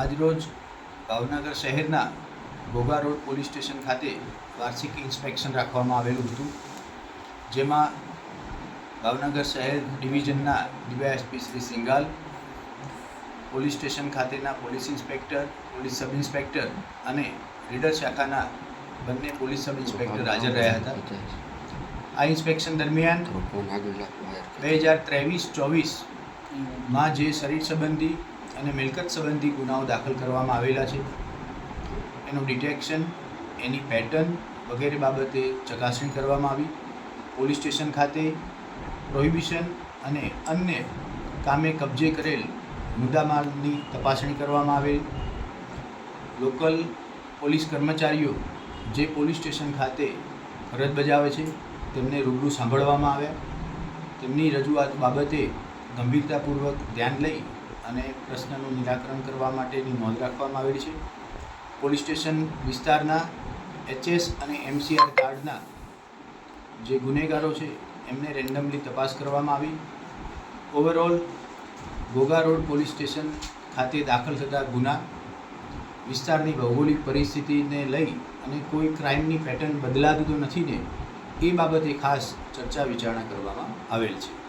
આજરોજ ભાવનગર શહેરના Ghogha road police station ખાતે વાર્ષિક ઇન્સ્પેક્શન રાખવામાં આવેલું હતું જેમાં ભાવનગર શહેર ડિવિઝનના DYSP Shri Singhal police station ખાતેના police inspector police sub inspector અને રીડર શાખાના બંને પોલીસ સબ ઇન્સ્પેક્ટર હાજર રહ્યા હતા. આ ઇન્સ્પેક્શન દરમિયાન બે હજાર ત્રેવીસ ચોવીસમાં જે શરીર સંબંધી અને મિલકત સંબંધી ગુનાઓ દાખલ કરવામાં આવેલા છે. એનું ડિટેક્શન, એની પેટર્ન વગેરે બાબતે ચકાસણી કરવામાં આવી. પોલીસ સ્ટેશન ખાતે પ્રોહિબિશન અને અન્ય કામે કબજે કરેલ મુદ્દામાલની તપાસણી કરવામાં આવેલ. લોકલ પોલીસ કર્મચારીઓ જે પોલીસ સ્ટેશન ખાતે ફરજ બજાવે છે, તેમને રૂબરૂ સાંભળવામાં આવ્યા. તેમની રજૂઆત બાબતે ગંભીરતાપૂર્વક ધ્યાન લઈ અને પ્રશ્નનું નિરાકરણ કરવા માટેની નોંધ રાખવામાં આવેલી છે. પોલીસ સ્ટેશન વિસ્તારના એચએસ અને એમસીઆર કાર્ડના જે ગુનેગારો છે, એમને રેન્ડમલી તપાસ કરવામાં આવી. Overall Ghogha road police station ખાતે દાખલ થતા ગુના, વિસ્તારની ભૌગોલિક પરિસ્થિતિને લઈ અને કોઈ ક્રાઇમની પેટર્ન બદલાતી તો નથી ને, એ બાબતે ખાસ ચર્ચા વિચારણા કરવામાં આવેલ છે.